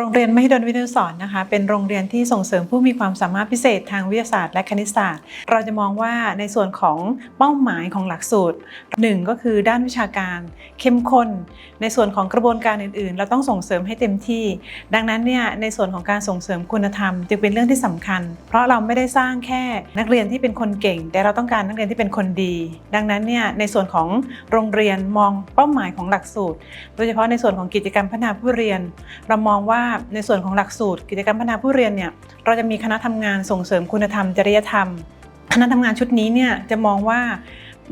โรงเรียนมหิดลวิทยาสอนนะคะ เป็นโรงเรียนที่ส่งเสริมผู้มีความสามารถพิเศษทางวิทยาศาสตร์และคณิตศาสตร์ เราจะมองว่าในส่วนของเป้าหมายของหลักสูตรหนึ่งก็คือด้านวิชาการเข้มข้น ในส่วนของกระบวนการอื่น ๆ เราต้องส่งเสริมให้เต็มที่ ดังนั้นเนี่ยในส่วนของการส่งเสริมคุณธรรม จึงเป็นเรื่องที่สำคัญ เพราะเราไม่ได้สร้างแค่นักเรียนที่เป็นคนเก่ง แต่เราต้องการนักเรียนที่เป็นคนดี ดังนั้นเนี่ยในส่วนของโรงเรียนมองเป้าหมายของหลักสูตร โดยเฉพาะในส่วนของกิจกรรมพัฒนาผู้เรียน เรามองว่าในส่วนของหลักสูตร กิจกรรมพัฒนาผู้เรียนเนี่ยเราจะมีคณะทำงานส่งเสริมคุณธรรมจริยธรรม คณะทำงานชุดนี้เนี่ยจะมองว่า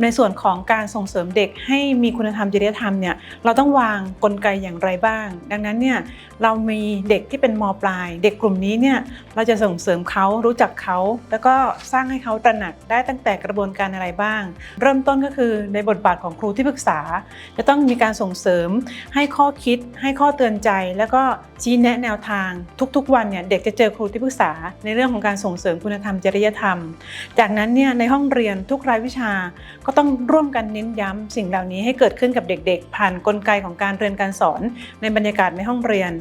ในส่วนของการส่งเสริมเด็กให้มีคุณธรรมจริยธรรมเนี่ยเราต้องวางกลไกอย่างไรบ้าง ดังนั้นเนี่ยเรามีเด็กที่เป็นมปลาย เด็กกลุ่มนี้เนี่ยเราจะส่งเสริมเขารู้จักเขาแล้วก็สร้างให้เขาตระหนักได้ตั้งแต่กระบวนการอะไรบ้าง เริ่มต้นก็คือในบทบาทของครูที่ปรึกษา จะต้องมีการส่งเสริมให้ข้อคิด ให้ข้อเตือนใจ แล้วก็ชี้แนะแนวทาง ทุกๆ วันเนี่ยเด็กจะเจอครูที่ปรึกษา ในเรื่องของการส่งเสริมคุณธรรมจริยธรรม จากนั้นเนี่ยในห้องเรียนทุกรายวิชาก็ต้องร่วมกันเน้นย้ำสิ่งเหล่านี้ให้เกิดขึ้นกับเด็กๆ ผ่านกลไกของการเรียนการสอนในบรรยากาศในห้องเรียน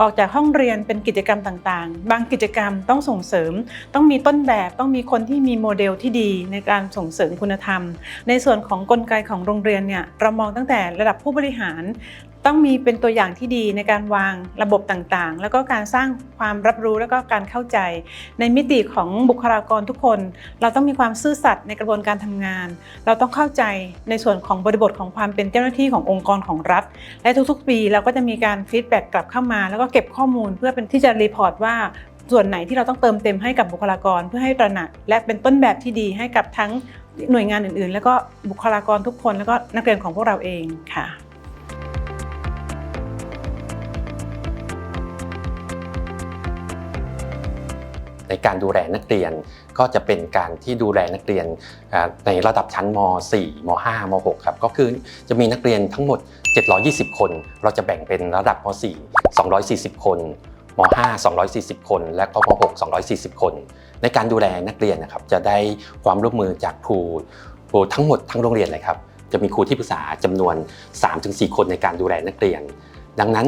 ออกจากห้องเรียนเป็นกิจกรรมต่างๆ บางกิจกรรมต้องส่งเสริม ต้องมีต้นแบบต้องมีคนที่มีโมเดลที่ดีในการส่งเสริมคุณธรรม ในส่วนของกลไกของโรงเรียนเนี่ยเรามองตั้งแต่ระดับผู้บริหาร ต้องมีเป็นตัวอย่างที่ดีในการวางระบบต่างๆ แล้วก็การสร้างความรับรู้แล้วก็การเข้าใจ ในมิติของบุคลากรทุกคน เราต้องมีความซื่อสัตย์ในกระบวนการทำงาน เราต้องเข้าใจในส่วนของบริบทของความเป็นเจ้าหน้าที่ขององค์กรของรัฐ และทุกๆ ปีเราก็จะมีการฟีดแบ็กกลับเข้ามา แล้วก็เก็บข้อมูลเพื่อเป็นที่จะรีพอร์ตว่าส่วนไหนที่เราต้องเติมเต็มให้กับบุคลากรเพื่อให้ตระหนัก และเป็นต้นแบบที่ดีให้กับทั้งหน่วยงานอื่นๆ แล้วก็บุคลากรทุกคนแล้วก็นักเรียนของพวกเราเองค่ะ ในการดูแลนักเรียน ก็จะเป็นการที่ดูแลนักเรียนในระดับชั้นม .4 ม .5 ม .6 ครับก็คือจะมีนักเรียนทั้งหมด 720 คน เราจะแบ่งเป็นระดับม .4 240 คนม .5 240 คน และก็ม .6 240 คน ในการดูแลนักเรียนนะครับจะได้ความร่วมมือจากครูครูทั้งหมดทั้งโรงเรียนเลยครับจะมีครูที่ปรึกษาจำนวน 3-4 คนในการดูแลนักเรียน ดังนั้น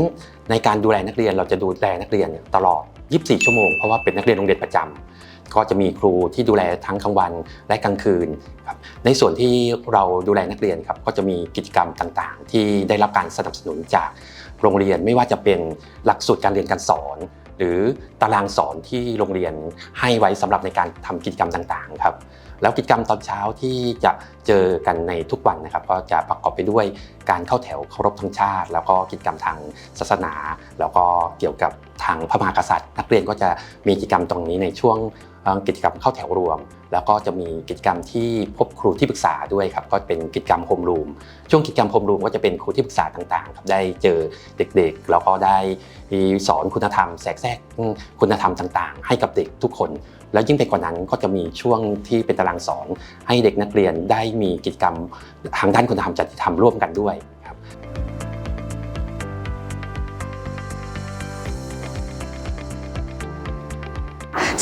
ในการดูแลนักเรียนเราจะดูแลนักเรียนตลอด 24 ชั่วโมง เพราะว่าเป็นนักเรียนโรงเรียนประจำก็จะมีครูที่ดูแลทั้งกลางวันและกลางคืนครับในส่วนที่เราดูแลนักเรียนครับก็จะมีกิจกรรมต่างๆ ที่ได้รับการสนับสนุนจากโรงเรียนไม่ว่าจะเป็นหลักสูตรการเรียนการสอน หรือตารางสอนที่โรงเรียนให้ไว้สำหรับในการทำกิจกรรมต่างๆครับแล้วกิจกรรมตอนเช้าที่จะเจอกันในทุกวันนะครับ ก็จะประกอบไปด้วยการเข้าแถวเคารพธงชาติ แล้วก็กิจกรรมทางศาสนา แล้วก็เกี่ยวกับทางพระมหากษัตริย์ นักเรียนก็จะมีกิจกรรมตรงนี้ในช่วงกิจกรรมเข้าแถวรวม แล้วก็จะมีกิจกรรมที่พบครูที่ปรึกษาด้วยครับก็เป็นกิจกรรมโฮมรูมช่วงกิจกรรมโฮมรูมก็จะเป็นครูที่ปรึกษาต่างๆครับได้เจอเด็กๆ แล้วก็ได้สอนคุณธรรมแทรกแทรกคุณธรรมต่างๆ ให้กับเด็กทุกคน แล้วยิ่งไปกว่านั้นก็จะมีช่วงที่เป็นตารางสอน ให้เด็กนักเรียนได้มีกิจกรรมทางด้านคุณธรรมจริยธรรมร่วมกันด้วย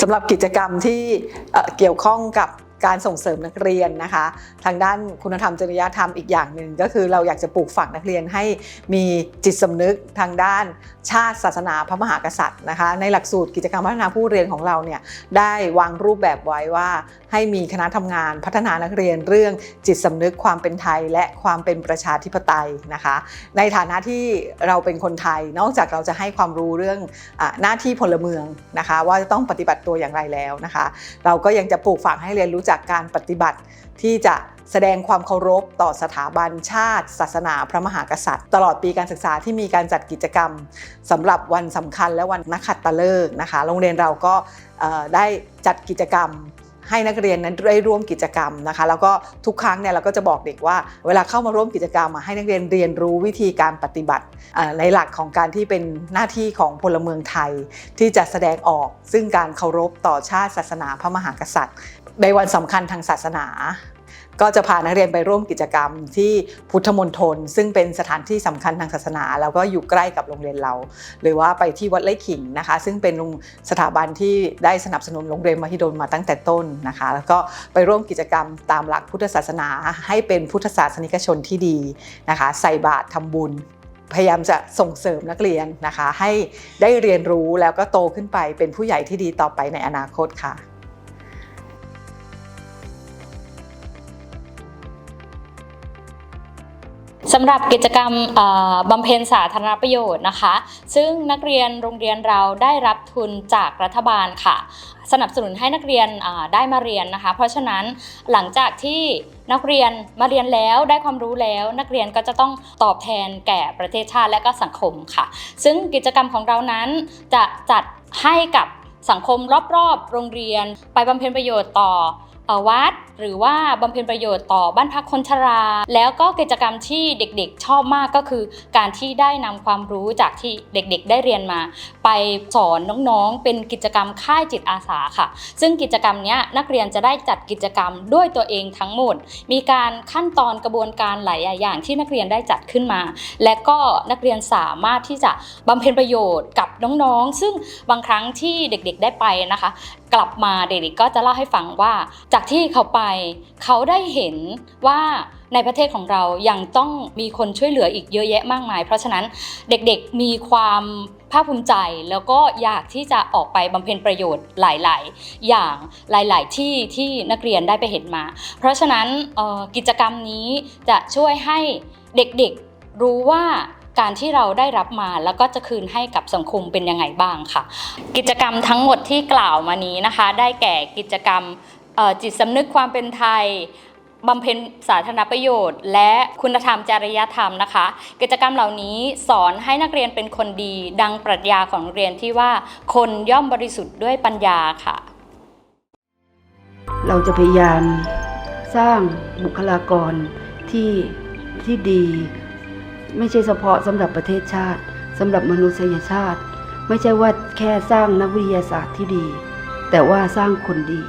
สำหรับกิจกรรมที่เเกี่ยวข้องกับ การส่งเสริมนักเรียนนะคะ ทางด้านคุณธรรมจริยธรรมอีกอย่างหนึ่งก็คือเราอยากจะปลูกฝังนักเรียนให้มีจิตสำนึกทางด้านชาติศาสนาพระมหากษัตริย์นะคะ ในหลักสูตรกิจกรรมพัฒนาผู้เรียนของเราเนี่ยได้วางรูปแบบไว้ว่าให้มีคณะทำงานพัฒนานักเรียนเรื่องจิตสำนึกความเป็นไทยและความเป็นประชาธิปไตยนะคะ ในฐานะที่เราเป็นคนไทย นอกจากเราจะให้ความรู้เรื่องอหน้าที่พลเมืองนะคะ ว่าจะต้องปฏิบัติตัวอย่างไรแล้วนะคะ เราก็ยังจะปลูกฝังให้เรียนรู้จักการปฏิบัติที่จะแสดงความเคารพต่อสถาบันชาติ ศาสนาพระมหากษัตริย์ ตลอดปีการศึกษาที่มีการจัดกิจกรรมสำหรับวันสำคัญและวันนักขัตฤกษ์นะคะ โรงเรียนเราก็ได้จัดกิจกรรมให้นักเรียนนั้นได้ร่วมกิจกรรมนะคะ แล้วก็ทุกครั้งเนี่ยเราก็จะบอกเด็กว่า เวลาเข้ามาร่วมกิจกรรมอะให้นักเรียนเรียนรู้วิธีการปฏิบัติในหลักของการที่เป็นหน้าที่ของพลเมืองไทย ที่จะแสดงออกซึ่งการเคารพต่อชาติศาสนาพระมหากษัตริย์ ในวันสำคัญทางศาสนา ก็จะพานักเรียนไปร่วมกิจกรรมที่พุทธมณฑลซึ่งเป็นสถานที่สำคัญทางศาสนา แล้วก็อยู่ใกล้กับโรงเรียนเรา หรือว่าไปที่วัดไร่ขิงนะคะ ซึ่งเป็นสถาบันที่ได้สนับสนุนโรงเรียนมหิดลมาตั้งแต่ต้นนะคะ แล้วก็ไปร่วมกิจกรรมตามหลักพุทธศาสนา ให้เป็นพุทธศาสนิกชนที่ดีนะคะ ใส่บาตรทำบุญพยายามจะส่งเสริมนักเรียนนะคะ ให้ได้เรียนรู้แล้วก็โตขึ้นไปเป็นผู้ใหญ่ที่ดีต่อไปในอนาคตค่ะ สำหรับกิจกรรมบำเพ็ญสาธารณประโยชน์นะคะ ซึ่งนักเรียนโรงเรียนเราได้รับทุนจากรัฐบาลค่ะ สนับสนุนให้นักเรียนได้มาเรียนนะคะ เพราะฉะนั้นหลังจากที่นักเรียนมาเรียนแล้วได้ความรู้แล้ว นักเรียนก็จะต้องตอบแทนแก่ประเทศชาติและก็สังคมค่ะ ซึ่งกิจกรรมของเรานั้นจะจัดให้กับสังคมรอบๆ โรงเรียน ไปบำเพ็ญประโยชน์ต่อ วัด หรือว่าบำเพ็ญประโยชน์ต่อบ้านพักคนชรา แล้วก็กิจกรรมที่เด็กๆ ชอบมากก็คือ การที่ได้นำความรู้จากที่เด็กๆ ได้เรียนมา ไปสอนน้องๆ เป็นกิจกรรมค่ายจิตอาสาค่ะ ซึ่งกิจกรรมนี้นักเรียนจะได้จัดกิจกรรมด้วยตัวเองทั้งหมด มีการขั้นตอนกระบวนการหลายอย่างที่นักเรียนได้จัดขึ้นมา และก็นักเรียนสามารถที่จะบำเพ็ญประโยชน์กับน้องๆ ซึ่งบางครั้งที่เด็กๆ ได้ไปนะคะ กลับมาเด็กก็จะเล่าให้ฟังว่า จากที่เขาไป เขาได้เห็นว่าในประเทศของเรายังต้องมีคนช่วยเหลืออีกเยอะแยะมากมาย เพราะฉะนั้นเด็กๆมีความภาคภูมิใจแล้วก็อยากที่จะออกไปบำเพ็ญประโยชน์หลายๆ อย่างหลาย ๆ ที่ที่นักเรียนได้ไปเห็นมา เพราะฉะนั้นกิจกรรมนี้จะช่วยให้เด็กๆรู้ว่า การที่เราได้รับมาแล้วก็จะคืนให้กับสังคมเป็นยังไงบ้างค่ะ กิจกรรมทั้งหมดที่กล่าวมานี้นะคะ ได้แก่กิจกรรมจิตสำนึกความเป็นไทยบำเพ็ญสาธารณประโยชน์ และคุณธรรมจริยธรรมนะคะ กิจกรรมเหล่านี้สอนให้นักเรียนเป็นคนดี ดังปรัชญาของเรียนที่ว่าคนย่อมบริสุทธิ์ด้วยปัญญาค่ะ เราจะพยายามสร้างบุคลากรที่ที่ดี ไม่ใช่เฉพาะสำหรับประเทศชาติสำหรับมนุษยชาติ ไม่ใช่ว่าแค่สร้างนักวิทยาศาสตร์ที่ดี แต่ว่าสร้างคนดี